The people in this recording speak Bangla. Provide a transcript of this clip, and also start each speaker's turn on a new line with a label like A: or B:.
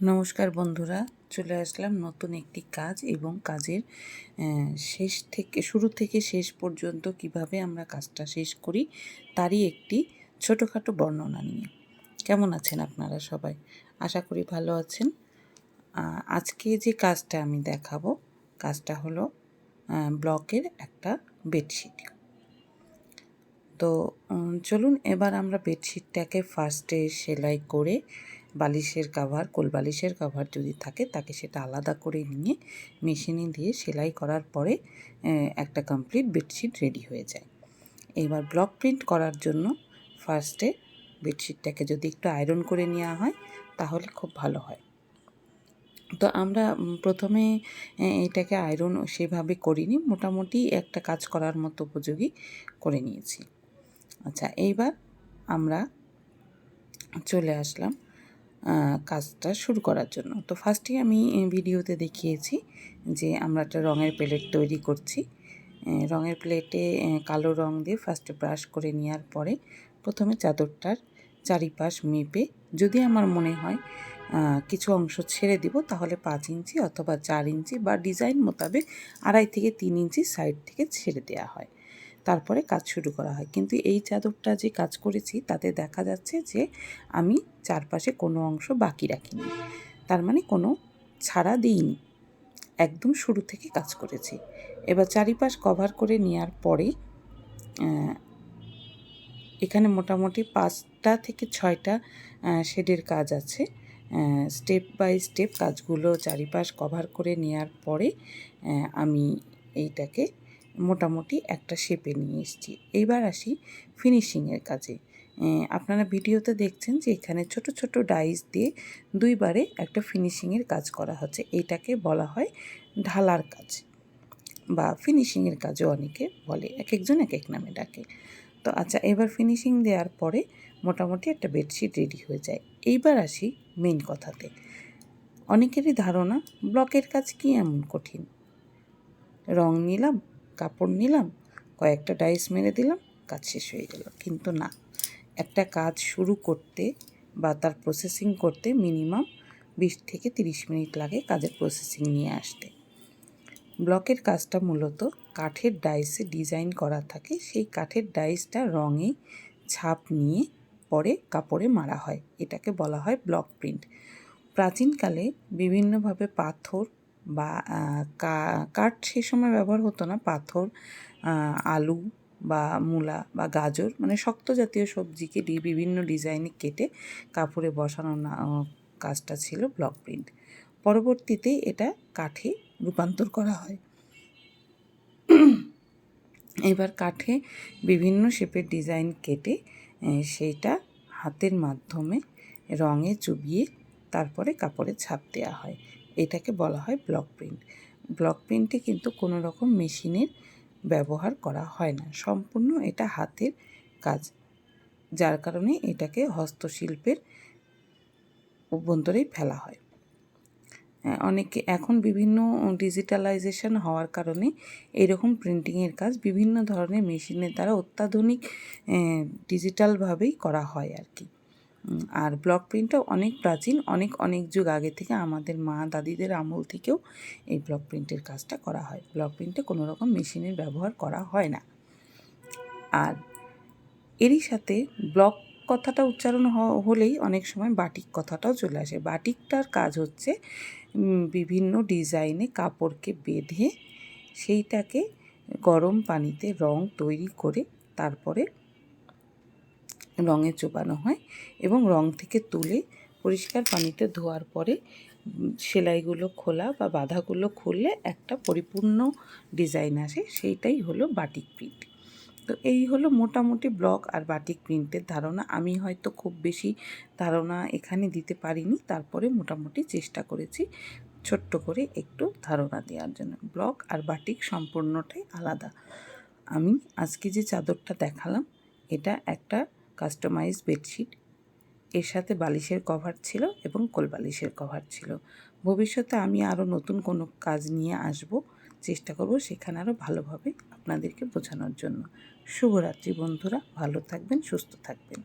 A: নমস্কার বন্ধুরা, চলে আসলাম নতুন একটি কাজ এবং কাজের শেষ থেকে, শুরু থেকে শেষ পর্যন্ত কীভাবে আমরা কাজটা শেষ করি তারই একটি ছোটোখাটো বর্ণনা নিয়ে। কেমন আছেন আপনারা সবাই? আশা করি ভালো আছেন। আজকে যে কাজটা আমি দেখাবো, কাজটা হলো ব্লকের একটা বেডশিট। তো চলুন এবার আমরা বেডশিটটাকে ফার্স্টে সেলাই করে বালিশের কাভার কোল বালিশের কাভার যদি থাকে, তাকে সেটা আলাদা করে নিয়ে মেশিনে দিয়ে সেলাই করার পরে একটা কমপ্লিট বেডশিট রেডি হয়ে যায়। এবার ব্লক প্রিন্ট করার জন্য ফার্স্টে বেডশিটটাকে যদি একটু আয়রন করে নেওয়া হয়, তাহলে খুব ভালো হয়। তো আমরা প্রথমে এটাকে আয়রন সেভাবে করিনি, মোটামুটি একটা কাজ করার মতো উপযোগী করে নিয়েছি। আচ্ছা এইবার আমরা চলে আসলাম কাজটা শুরু করার জন্য। তো ফার্স্টে আমি ভিডিওতে দেখিয়েছি যে আমরা একটা রঙের প্লেট তৈরি করছি। রঙের প্লেটে কালো রং দিয়ে ফার্স্টে ব্রাশ করে নেওয়ার পরে প্রথমে চাদরটার চারিপাশ মেপে যদি আমার মনে হয় কিছু অংশ ছেড়ে দিব তাহলে পাঁচ ইঞ্চি অথবা চার ইঞ্চি বা ডিজাইন মোতাবেক আড়াই থেকে তিন ইঞ্চি সাইড থেকে ছেড়ে দেওয়া হয়। তারপরে কাজ শুরু করা হয়। কিন্তু এই চাদরটা যে কাজ করেছি, তাতে দেখা যাচ্ছে যে আমি চারপাশে কোনো অংশ বাকি রাখিনি। তার মানে কোনো ছাড়া দিইনি। একদম শুরু থেকে কাজ করেছি। এবার চারিপাশ কভার করে নেওয়ার পরে এখানে মোটামুটি পাঁচটা থেকে ছয়টা শেডের কাজ আছে। স্টেপ বাই স্টেপ কাজগুলো চারিপাশ কভার করে নেওয়ার পরে আমি এইটাকে মোটামুটি একটা শেপে নিয়ে এসেছি। এইবার আসি ফিনিশিংয়ের কাজে। আপনারা ভিডিওতে দেখছেন যে এখানে ছোট ছোট ডাইস দিয়ে দুইবারে একটা ফিনিশিংয়ের কাজ করা হচ্ছে। এইটাকে বলা হয় ঢালার কাজ বা ফিনিশিংয়ের কাজও অনেকে বলে এক একজন এক এক নামে ডাকে। তো আচ্ছা এবার ফিনিশিং দেওয়ার পরে মোটামুটি একটা বেডশিট রেডি হয়ে যায়। এইবার আসি মেইন কথাতে। অনেকেরই ধারণা ব্লকের কাজ কি এমন কঠিন? রং নিলাম কাপড় নিলাম, কয়েকটা ডাইস মেরে দিলাম, কাজ শেষ হয়ে গেল। কিন্তু না, একটা কাজ শুরু করতে বা তার প্রসেসিং করতে মিনিমাম বিশ থেকে তিরিশ মিনিট লাগে কাজের প্রসেসিং নিয়ে আসতে। ব্লকের কাজটা মূলত কাঠের ডাইসে ডিজাইন করা থাকে, সেই কাঠের ডাইসটা রঙে ছাপ নিয়ে পরে কাপড়ে মারা হয়। এটাকে বলা হয় ব্লক প্রিন্ট প্রাচীনকালে বিভিন্নভাবে পাথর বা কাঠ সে সময় ব্যবহার হতো না। পাথর আলু বা মূলা বা গাজর মানে শক্ত জাতীয় সবজিকে বিভিন্ন ডিজাইনে কেটে কাপড়ে বসানো না কাজটা ছিল ব্লক প্রিন্ট। পরবর্তীতে এটা কাঠে রূপান্তর করা হয়। এবার কাঠে বিভিন্ন শেপের ডিজাইন কেটে সেইটা হাতের মাধ্যমে রঙে চুবিয়ে তারপরে কাপড়ে ছাপ দেওয়া হয়। এটাকে বলা হয় ব্লক প্রিন্ট ব্লক প্রিন্টে কিন্তু কোনো রকম মেশিনের ব্যবহার করা হয় না। সম্পূর্ণ এটা হাতের কাজ। যার কারণে এটাকে হস্তশিল্পের অভ্যন্তরেই ফেলা হয়। অনেকে এখন বিভিন্ন ডিজিটালাইজেশন হওয়ার কারণে এরকম প্রিন্টিংয়ের কাজ বিভিন্ন ধরনের মেশিনের দ্বারা অত্যাধুনিক ডিজিটালভাবেই করা হয় আর কি। আর ব্লক প্রিন্টটা অনেক প্রাচীন, অনেক অনেক যুগ আগে থেকে আমাদের মা দাদিদের আমল থেকেও এই ব্লক প্রিন্টের কাজটা করা হয়। ব্লক প্রিন্টে কোনো রকম মেশিনের ব্যবহার করা হয় না। আর এরই সাথে ব্লক কথাটা উচ্চারণ হলেই অনেক সময় বাটিক কথাটাও চলে আসে। বাটিকটার কাজ হচ্ছে বিভিন্ন ডিজাইনে কাপড়কে বেঁধে সেইটাকে গরম পানিতে রং তৈরি করে তারপরে রঙে চোবানো হয় এবং রং থেকে তুলে পরিষ্কার পানিতে ধোয়ার পরে সেলাইগুলো খোলা বা বাঁধাগুলো খুললে একটা পরিপূর্ণ ডিজাইন আসে, সেইটাই হলো বাটিক প্রিন্ট। তো এই হলো মোটামুটি ব্লক আর বাটিক প্রিন্টের ধারণা। আমি হয়তো খুব বেশি ধারণা এখানে দিতে পারিনি, তারপরে মোটামুটি চেষ্টা করেছি ছোট্ট করে একটু ধারণা দেওয়ার জন্য। ব্লক আর বাটিক সম্পূর্ণটাই আলাদা। আমি আজকে যে চাদরটা দেখালাম, এটা একটা কাস্টমাইজ বেডশিট এর সাথে বালিশের কভার ছিল এবং কোলবালিশের কভার ছিল। ভবিষ্যতে আমি আরও নতুন কোনো কাজ নিয়ে আসব, চেষ্টা করব সেখানে আরও ভালোভাবে আপনাদেরকে বোঝানোর জন্য। শুভরাত্রি বন্ধুরা, ভালো থাকবেন, সুস্থ থাকবেন।